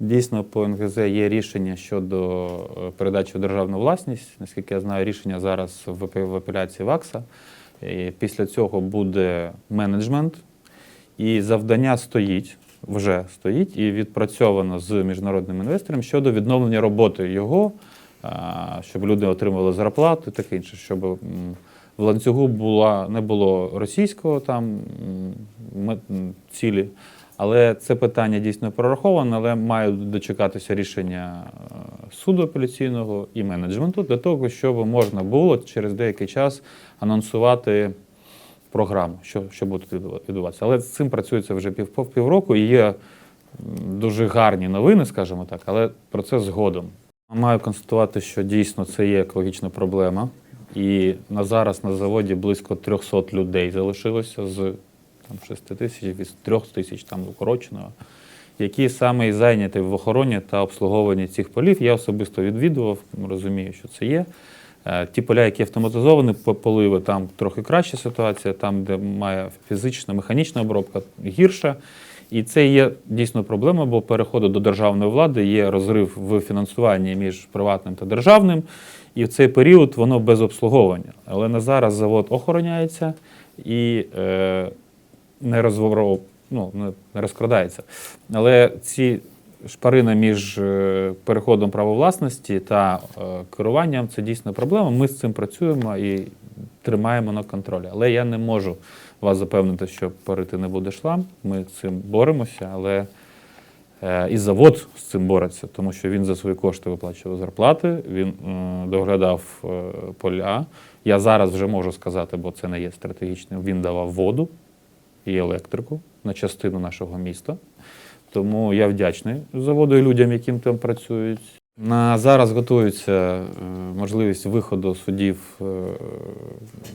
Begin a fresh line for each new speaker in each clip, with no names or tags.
Дійсно, по НГЗ є рішення щодо е, передачі у державну власність. Наскільки я знаю, рішення зараз в апеляції ВАКСа. І Після цього буде менеджмент, і завдання стоїть, вже стоїть і відпрацьовано з міжнародним інвестором щодо відновлення роботи його, щоб люди отримували зарплату і таке інше, щоб в ланцюгу була, не було російського там цілі. Але це питання дійсно прораховане, але має дочекатися рішення е, суду апеляційного і менеджменту для того, щоб можна було через деякий час анонсувати програму, що, що буде відбуватися. Але з цим працюється вже пів- півроку і є дуже гарні новини, скажімо так, але про це згодом. Маю констатувати, що дійсно це є екологічна проблема. І на зараз на заводі близько 300 людей залишилося з там, 6 тисяч, від 3 тисяч там укороченого, які саме і зайняті в охороні та обслуговуванні цих полів. Я особисто відвідував, розумію, що це є. Е, Ті поля, які автоматизовані по- поливи, там трохи краща ситуація, там, де має фізична, механічна обробка, гірша. І це є дійсно проблема, бо переходу до державної влади є розрив в фінансуванні між приватним та державним. І в цей період воно без обслуговування. Але на зараз завод охороняється і е, не розворов, ну, не- розкрадається. Але ці шпарина між е, переходом права власності та е, керуванням це дійсно проблема. Ми з цим працюємо і тримаємо на контролі. Але я не можу вас запевнити, що парити не буде шлам. Ми з цим боремося, але е, і завод з цим бореться, тому що він за свої кошти виплачував зарплати, він доглядав поля. Я зараз вже можу сказати, бо це не є стратегічним. Він давав воду і електрику на частину нашого міста. Тому я вдячний заводу і людям, яким там працюють. На зараз готується е, можливість виходу судів е,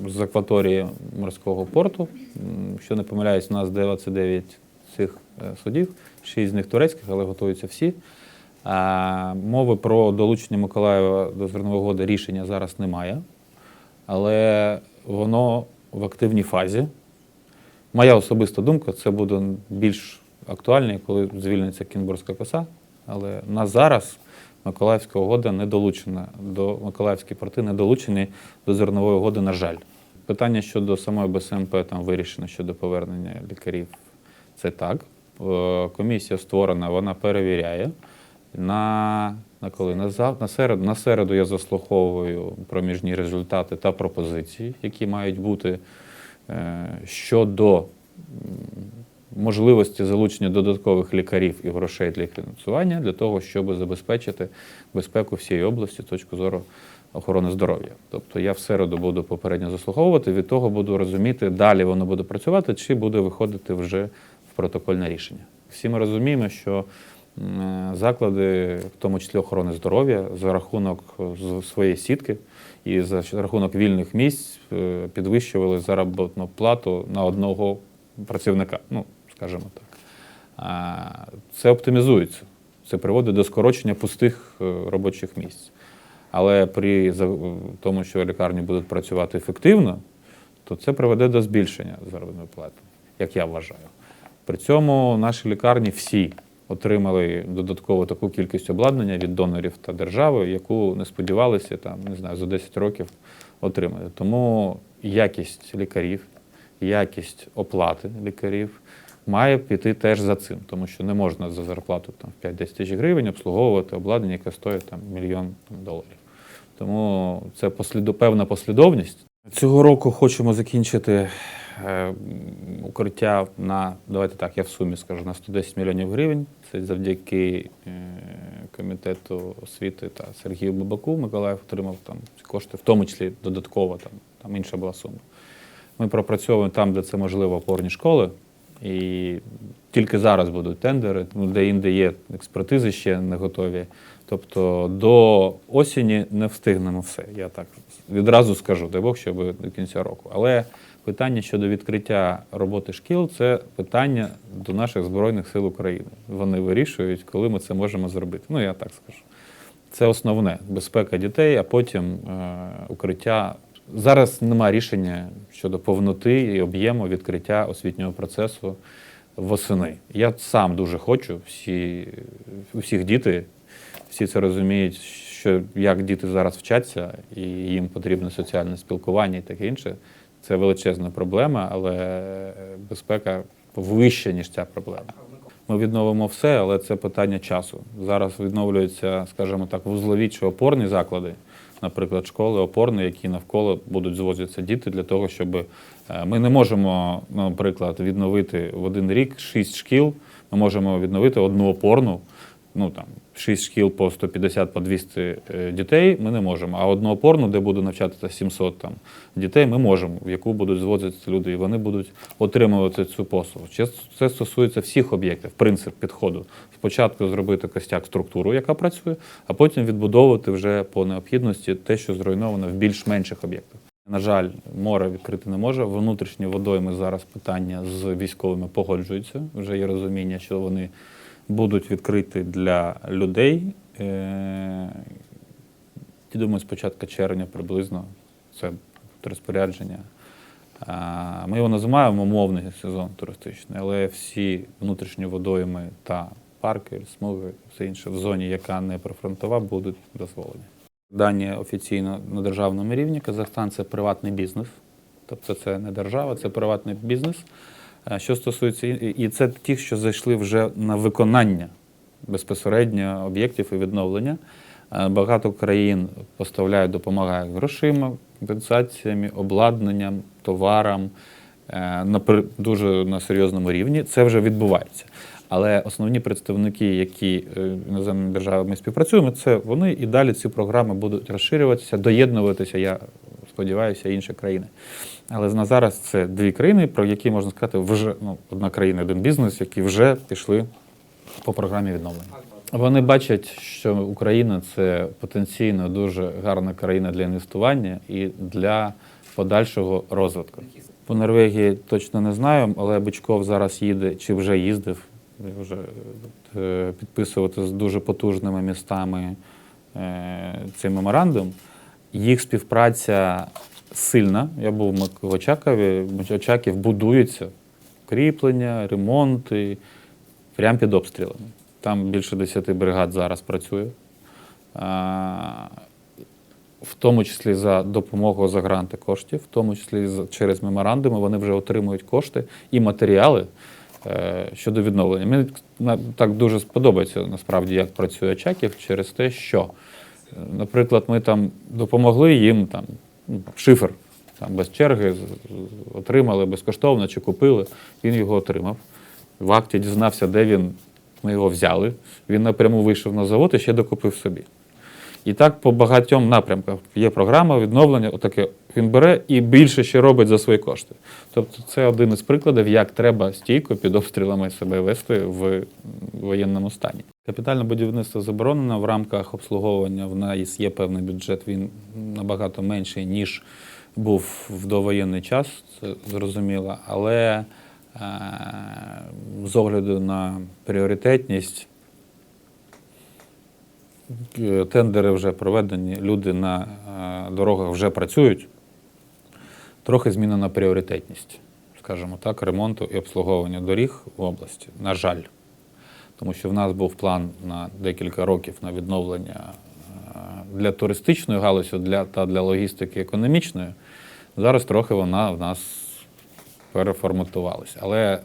з акваторії морського порту. Якщо не помиляюсь, у нас 29 цих е, судів, 6 з них турецьких, але готуються всі. Мови про долучення Миколаєва до зернової угоди рішення зараз немає, але воно в активній фазі. Моя особиста думка, це буде більш актуальне, коли звільниться Кінбурзька коса. Але на зараз Миколаївська угода не долучена до Миколаївські порти не долучені до зернової угоди, на жаль. Питання щодо самої БСМП там вирішено щодо повернення лікарів. Це так. Е, Комісія створена, вона перевіряє. На, на коли? На, зав... на, середу, на середу я заслуховую проміжні результати та пропозиції, які мають бути щодо можливості залучення додаткових лікарів і грошей для фінансування для того, щоб забезпечити безпеку всієї області з точки зору охорони здоров'я. Тобто я в середу буду попередньо заслуховувати, від того буду розуміти, далі воно буде працювати, чи буде виходити вже в протокольне рішення. Всі ми розуміємо, що е, заклади, в тому числі охорони здоров'я, за рахунок своєї сітки і за рахунок вільних місць е, підвищували заробітну плату на одного працівника. Ну, скажімо так. Це оптимізується. Це приводить до скорочення пустих е, робочих місць. Але при тому, що лікарні будуть працювати ефективно, то це приведе до збільшення заробітної плати, як я вважаю. При цьому наші лікарні всі отримали додатково таку кількість обладнання від донорів та держави, яку не сподівалися там, не знаю, за 10 років отримати. Тому якість лікарів, якість оплати лікарів має піти теж за цим, тому що не можна за зарплату там, в 5-10 тисяч гривень обслуговувати обладнання, яке стоїть там, мільйон доларів. Тому це послідо, певна послідовність. Цього року хочемо закінчити укриття на, давайте так, я в сумі скажу, на 110 мільйонів гривень. Це завдяки е, комітету освіти та Сергію Бабаку. Миколаїв отримав там ці кошти, в тому числі додатково, там, там інша була сума. Ми пропрацьовуємо там, де це можливо, опорні школи. І тільки зараз будуть тендери, де інде є експертизи ще не готові. Тобто до осені не встигнемо все. Я так відразу скажу, дай Бог, щоб до кінця року. Але питання щодо відкриття роботи шкіл це питання до наших Збройних сил України. Вони вирішують, коли ми це можемо зробити. Ну, я так скажу. Це основне безпека дітей, а потім е, укриття. Зараз немає рішення щодо повноти і об'єму відкриття освітнього процесу восени. Я сам дуже хочу, всі, усіх діти, всі це розуміють, що як діти зараз вчаться, і їм потрібне соціальне спілкування і таке інше. Це величезна проблема, але безпека вища, ніж ця проблема. Ми відновимо все, але це питання часу. Зараз відновлюються, скажімо так, вузлові чи опорні заклади, наприклад, школи опорні, які навколо будуть звозитися діти для того, щоб е, ми не можемо, наприклад, відновити в один рік шість шкіл. Ми можемо відновити одну опорну, ну там шість шкіл по 150 по 200 е, дітей. Ми не можемо. А одну опорну, де буде навчатися 700 там дітей, ми можемо, в яку будуть звозитися люди, і вони будуть отримувати цю послугу. Це стосується всіх об'єктів, принцип підходу. Спочатку зробити костяк структуру, яка працює, а потім відбудовувати вже по необхідності те, що зруйновано в більш-менших об'єктах. На жаль, море відкрити не може. Внутрішні водойми зараз питання з військовими погоджуються. Вже є розуміння, що вони будуть відкриті для людей. Е, Я думаю, з початку червня приблизно це розпорядження. Ми його називаємо мовний сезон туристичний, але всі внутрішні водойми та парки, смуги, все інше в зоні, яка не прифронтова, будуть дозволені. Дані офіційно на державному рівні. Казахстан це приватний бізнес, тобто це не держава, це приватний бізнес. Е, Що стосується і це ті, що зайшли вже на виконання безпосередньо об'єктів і відновлення. Е, Багато країн поставляють, допомагають грошима, компенсаціями, обладнанням, товарам е, на дуже на серйозному рівні. Це вже відбувається. Але основні представники, які іноземними державами співпрацюємо, це вони і далі ці програми будуть розширюватися, доєднуватися. Я сподіваюся, інші країни. Але на зараз це дві країни, про які можна сказати, вже ну, одна країна, один бізнес, які вже пішли по програмі відновлення. Вони бачать, що Україна це потенційно дуже гарна країна для інвестування і для подальшого розвитку. По Норвегії точно не знаю, але Бичков зараз їде чи вже їздив вже е, підписувати з дуже потужними містами е, цей меморандум. Їх співпраця сильна. Я був в Очакові. Очаків будується кріплення, ремонти прямо під обстрілами. Там більше 10 бригад зараз працює. В тому числі за допомогою за гранти коштів, в тому числі через меморандуми, вони вже отримують кошти і матеріали е, щодо відновлення. Мені так дуже сподобається насправді, як працює Очаків через те, що, наприклад, ми там допомогли їм там ну, шифер там без черги отримали безкоштовно чи купили. Він його отримав. В акті дізнався, де він. Ми його взяли. Він напряму вийшов на завод і ще докупив собі. І так по багатьом напрямках є програма відновлення. Отаке він бере і більше ще робить за свої кошти. Тобто, це один із прикладів, як треба стійко під обстрілами себе вести в воєнному стані. Капітальне будівництво заборонено в рамках обслуговування. В нас є певний бюджет. Він набагато менший ніж був в довоєнний час, це зрозуміло. Але е, з огляду на пріоритетність. Е, Тендери вже проведені, люди на е, дорогах вже працюють. Трохи змінена пріоритетність, скажімо так, ремонту і обслуговування доріг в області. На жаль. Тому що в нас був план на декілька років на відновлення е, для туристичної галузі для, та для логістики економічної. Зараз трохи вона в нас переформатувалася. Але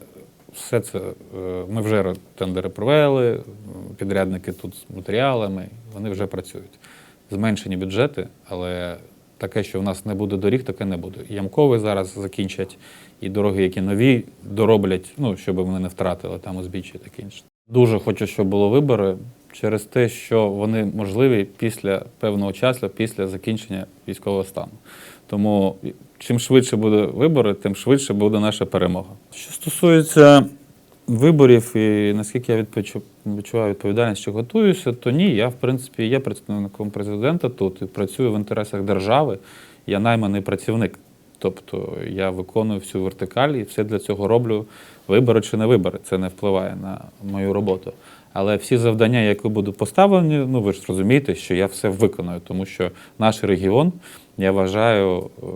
все це е, ми вже тендери провели, підрядники тут з матеріалами, вони вже працюють. Зменшені бюджети, але таке, що в нас не буде доріг, таке не буде. Ямкові зараз закінчать, і дороги, які нові, дороблять, ну, щоб вони не втратили там узбіччя таке інше. Дуже хочу, щоб було вибори через те, що вони можливі після певного часу, після закінчення військового стану. Тому чим швидше буде вибори, тим швидше буде наша перемога. Що стосується виборів і наскільки я відчуваю відповідальність, що готуюся, то ні, я в принципі є представником президента тут і працюю в інтересах держави. Я найманий працівник. Тобто я виконую всю вертикаль і все для цього роблю. Вибори чи не вибори, це не впливає на мою роботу. Але всі завдання, які будуть поставлені, ну ви ж розумієте, що я все виконую, тому що наш регіон я вважаю, е,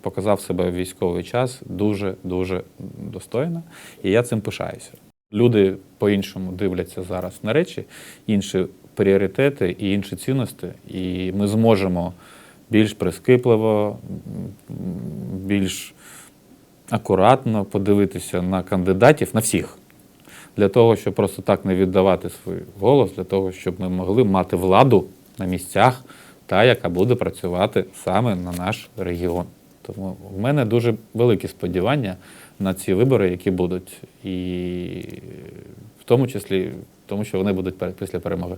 показав себе в військовий час дуже дуже достойно, і я цим пишаюся. Люди по-іншому дивляться зараз на речі, інші пріоритети і інші цінності, і ми зможемо більш прискіпливо, більш акуратно подивитися на кандидатів, на всіх. Для того, щоб просто так не віддавати свій голос, для того, щоб ми могли мати владу на місцях, та яка буде працювати саме на наш регіон. Тому в мене дуже великі сподівання на ці вибори, які будуть, і в тому числі, тому що вони будуть після перемоги.